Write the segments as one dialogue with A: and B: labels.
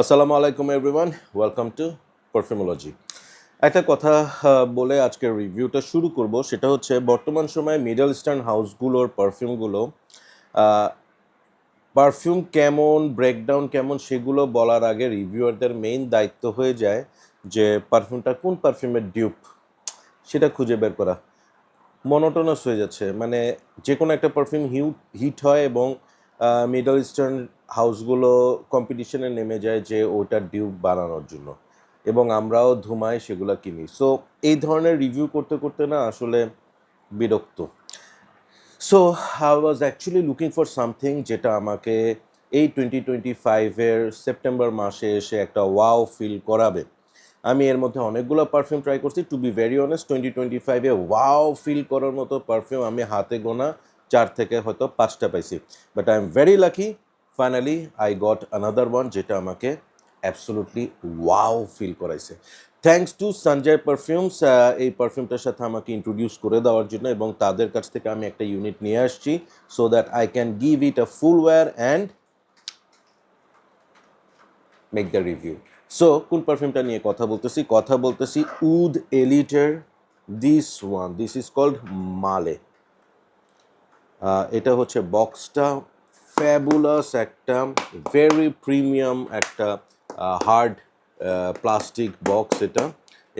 A: আসসালামু আলাইকুম everyone welcome to পারফিউমোলজি একটা কথা বলে আজকের রিভিউটা শুরু করব, সেটা হচ্ছে বর্তমান সময়ে মিডল ইস্টার্ন হাউসগুলোর পারফিউমগুলো পারফিউম কেমন ব্রেকডাউন কেমন, সেগুলো বলার আগে রিভিউয়ারদের মেইন দায়িত্ব হয়ে যায় যে পারফিউমটা কোন পারফিউমের ডিউপ সেটা খুঁজে বের করা। মনোটোনাস হয়ে যাচ্ছে মানে যে কোনো একটা পারফিউম হিউ হিট হয় এবং মিডল ইস্টার্ন হাউসগুলো কম্পিটিশনে নেমে যায় যে ওটার ডিউব বানানোর জন্য। এবং আমরাও ধুমায় সেগুলো কিনি। সো এই ধরনের রিভিউ করতে করতে না আসলে বিরক্ত। So I was actually looking for something যেটা আমাকে এই টোয়েন্টি টোয়েন্টি ফাইভের সেপ্টেম্বর মাসে এসে একটা ওয়াও ফিল করাবে। আমি এর মধ্যে অনেকগুলো পারফিউম ট্রাই করছি। To be very honest twenty twenty ফাইভে ওয়াও ফিল করার মতো পারফিউম আমি হাতে গোনা চার থেকে হয়তো পাঁচটা পাইছি। But I am very lucky finally I got another one যেটা আমাকে অ্যাবসোলুটলি ওয়াও ফিল করাইছে। থ্যাঙ্কস টু সঞ্জয় পারফিউমস এই পারফিউমটার সাথে আমাকে ইন্ট্রোডিউস করে দেওয়ার জন্য এবং তাদের কাছ থেকে আমি একটা ইউনিট নিয়ে আসছি so that I can give it a full wear and make the review so কোন পারফিউমটা নিয়ে কথা বলতেছি? কথা বলতেছি oud এলিটের this one this is called male এটা হচ্ছে বক্সটা ফ্যাবুলাস একটা ভেরি প্রিমিয়াম একটা হার্ড প্লাস্টিক বক্স এটা।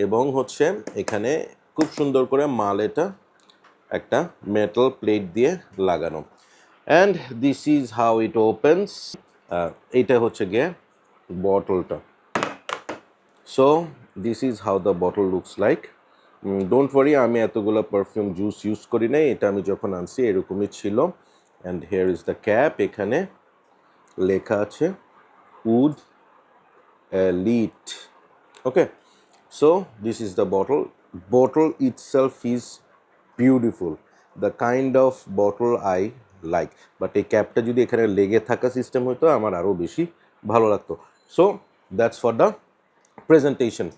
A: এবং হচ্ছে এখানে খুব সুন্দর করে মাল এটা একটা মেটাল প্লেট দিয়ে লাগানো। And this is how it opens এটা হচ্ছে গিয়ে বটলটা so this is how the bottle looks like don't worry আমি এতগুলো পারফিউম জুস ইউজ করি নাই, এটা আমি যখন আনছি, এরকমই ছিল। And here is the cap এখানে লেখা আছে oud elite okay so this is the bottle bottle itself is beautiful the kind of bottle I like but এই ক্যাপটা যদি এখানে লেগে থাকা সিস্টেম হতো আমার আরও বেশি ভালো লাগতো so that's for the presentation.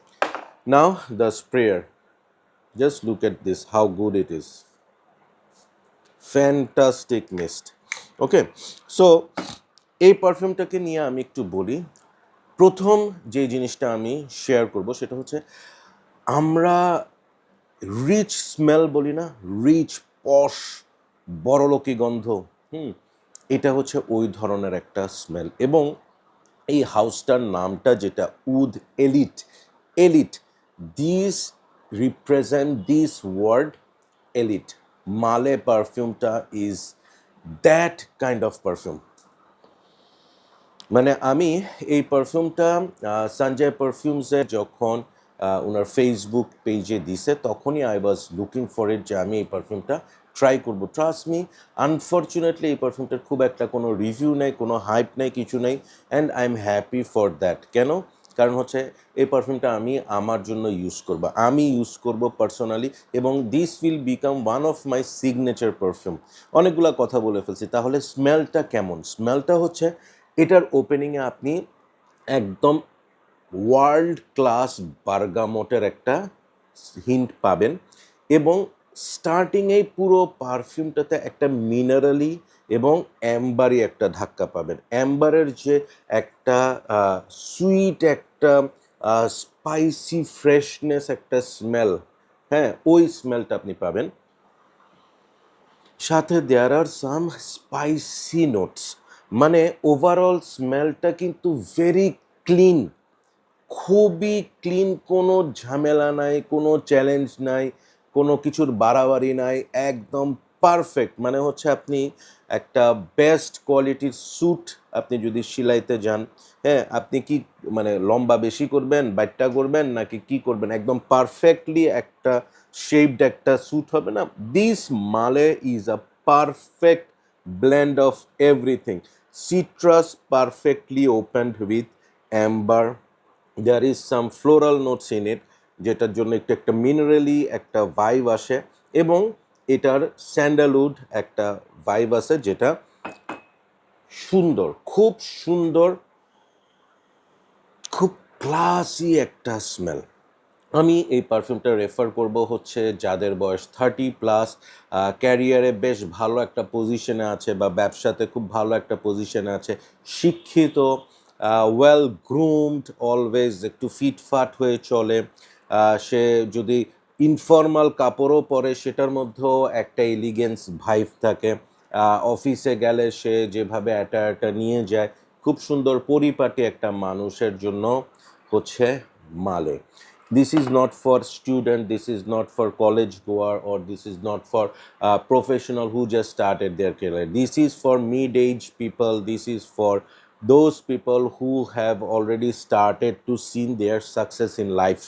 A: Now the sprayer. Just look at this, how good it is. Fantastic mist. Okay so এই পারফিউমটাকে নিয়ে আমি একটু বলি। প্রথম যে জিনিসটা আমি শেয়ার করব সেটা হচ্ছে, আমরা রিচ স্মেল বলি না রিচ পশ বড়লোকি গন্ধ, হুম, এটা হচ্ছে ওই ধরনের একটা স্মেল এবং এই হাউসটার নামটা যেটা oud elite elite this represent this word elite. Male পারফিউমটা is that kind of perfume মানে আমি এই পারফিউমটা সঞ্জয় পারফিউমসে যখন ওনার ফেসবুক পেজে দিছে, তখনই I was looking for it যে আমি এই পারফিউমটা ট্রাই করব। ট্রাস্ট মি আনফর্চুনেটলি এই পারফিউমটার খুব একটা কোনো রিভিউ নেই, কোনো হাইপ নেই, কিছু নেই and I am happy for that কেন? কারণ হচ্ছে এই পারফিউমটা আমি আমার জন্য ইউজ করব। আমি ইউজ করব পার্সোনালি এবং this will become one of my signature perfume অনেকগুলা কথা বলে ফেলছি, তাহলে স্মেলটা কেমন? স্মেলটা হচ্ছে এটার ওপেনিংয়ে আপনি একদম ওয়ার্ল্ড ক্লাস বার্গামটের একটা হিন্ট পাবেন এবং স্টার্টিংয়েই পুরো পারফিউমটাতে একটা মিনারেলি এবং অ্যাম্বারি একটা ধাক্কা পাবেন। অ্যাম্বারের যে একটা সুইট একটা স্পাইসি ফ্রেশনেস একটা স্মেল হ্যাঁ ওই স্মেলটা আপনি পাবেন। সাথে there are some spicy notes মানে ওভারঅল স্মেলটা কিন্তু ভেরি ক্লিন খুবই ক্লিন কোনো ঝামেলা নাই, কোনো চ্যালেঞ্জ নাই, কোনো কিছুর বাড়াবাড়ি নাই, একদম পারফেক্ট মানে হচ্ছে আপনি একটা বেস্ট কোয়ালিটির স্যুট আপনি যদি সিলাইতে যান হ্যাঁ আপনি কি মানে লম্বা বেশি করবেন বাইটটা করবেন, নাকি কি করবেন একদম পারফেক্টলি একটা শেপড একটা স্যুট হবে না this male is a perfect blend of everything. Citrus perfectly opened with amber. There is some floral notes in it, যেটার জন্য একটু একটা মিনারেলি একটা ভাইব আসে এবং এটার স্যান্ডালউড একটা ভাইব আছে যেটা সুন্দর, খুব সুন্দর, খুব ক্লাসি একটা স্মেল আমি এই পারফিউমটা রেফার করব হচ্ছে যাদের বয়স থার্টি প্লাস ক্যারিয়ারে বেশ ভালো একটা পজিশনে আছে বা ব্যবসাতে খুব ভালো একটা পজিশনে আছে, শিক্ষিত ওয়েল গ্রুমড অলওয়েজ একটু ফিটফাট হয়ে চলে সে যদি ইনফর্মাল কাপড়ও পরে, সেটার মধ্যেও একটা এলিগেন্স ভাইব থাকে। অফিসে গেলে সে যেভাবে অ্যাটায়ারটা নিয়ে যায়, খুব সুন্দর পরিপাটি একটা মানুষের জন্য হচ্ছে male. This is not for student this is not for college goer or this is not for professional who just start at their career this is for mid age people this is for those people who have already started to seen their success in life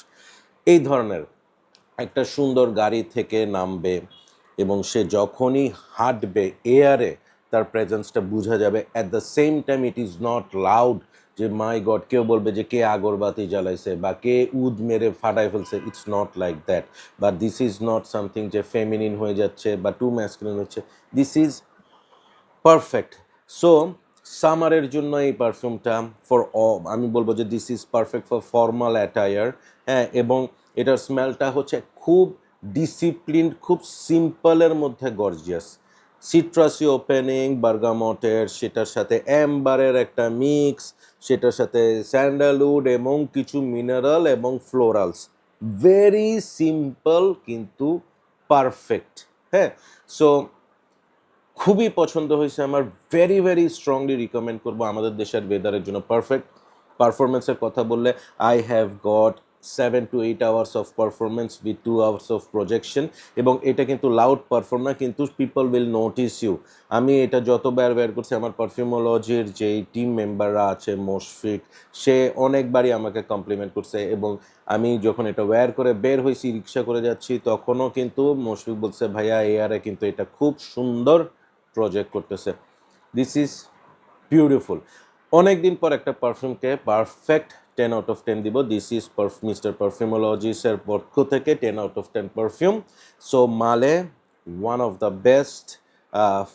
A: এই ধরনের একটা সুন্দর গাড়ি থেকে নামবে এবং সে যখনই হাঁটবে এয়ারে তার প্রেজেন্সটা বোঝা যাবে। At the same time it is not loud যে মাই গড কেউ বলবে যে, কে আগরবাতি জ্বালাইছে বা কে উদ মেরে ফাটাই ফেলছে? ইটস নট লাইক দ্যাট বা দিস ইজ নট সামথিং যে ফেমিনিন হয়ে যাচ্ছে বা টু ম্যাসকুলিন হচ্ছে। দিস ইজ পারফেক্ট সো সামারের জন্য এই পারফিউমটা ফর আমি বলব যে this is perfect for formal attire হ্যাঁ এবং এটার স্মেলটা হচ্ছে খুব ডিসিপ্লিন খুব সিম্পলের মধ্যে গর্জিয়াস সিট্রাসি ওপেনিং বার্গামটের সেটার সাথে অ্যাম্বারের একটা মিক্স সেটার সাথে স্যান্ডালউড এবং কিছু মিনারেল এবং ফ্লোরালস ভেরি সিম্পল কিন্তু পারফেক্ট হ্যাঁ সো খুবই পছন্দ হয়েছে। আমার ভেরি ভেরি স্ট্রংলি রিকমেন্ড করব আমাদের দেশের ওয়েদারের জন্য। পারফেক্ট পারফরমেন্সের কথা বললে I have got seven to eight hours of performance with two hours of projection এবং এটা কিন্তু লাউড পারফর্ম না কিন্তু পিপল উইল নোটিস ইউ আমি এটা যতবার বের করছি, আমার পারফিউমোলজির যেই টিম মেম্বাররা আছে মোশফিক সে অনেকবারই আমাকে কমপ্লিমেন্ট করছে এবং আমি যখন এটা ওয়্যার করে বের হয়েছি, রিক্সা করে যাচ্ছি, তখনও কিন্তু মোশফিক বলছে, ভাইয়া এয়ারে কিন্তু এটা খুব সুন্দর প্রজেক্ট করতেছে। দিস ইজ বিউটিফুল অনেক দিন পর একটা পারফিউমকে perfect ten out of ten দিব। দিস ইজ মিস্টার পারফিউমোলজিসের পক্ষ থেকে ten out of ten perfume so মালে one of the best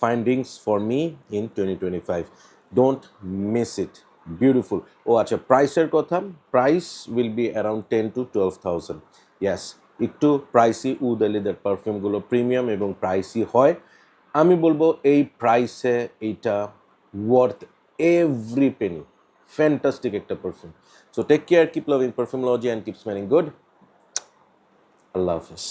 A: findings for me in twenty twenty five don't miss it beautiful ও আচ্ছা প্রাইসের কথা। Price will be around ten to twelve thousand yes একটু pricey উদ আলিদের পারফিউমগুলো premium এবং pricey হয়। আমি বলব এই প্রাইসে এইটা ওয়ার্থ এভরি পেনি ফ্যান্টাস্টিক একটা perfume so take care keep loving Perfumology and keep smelling good Allah Hafiz.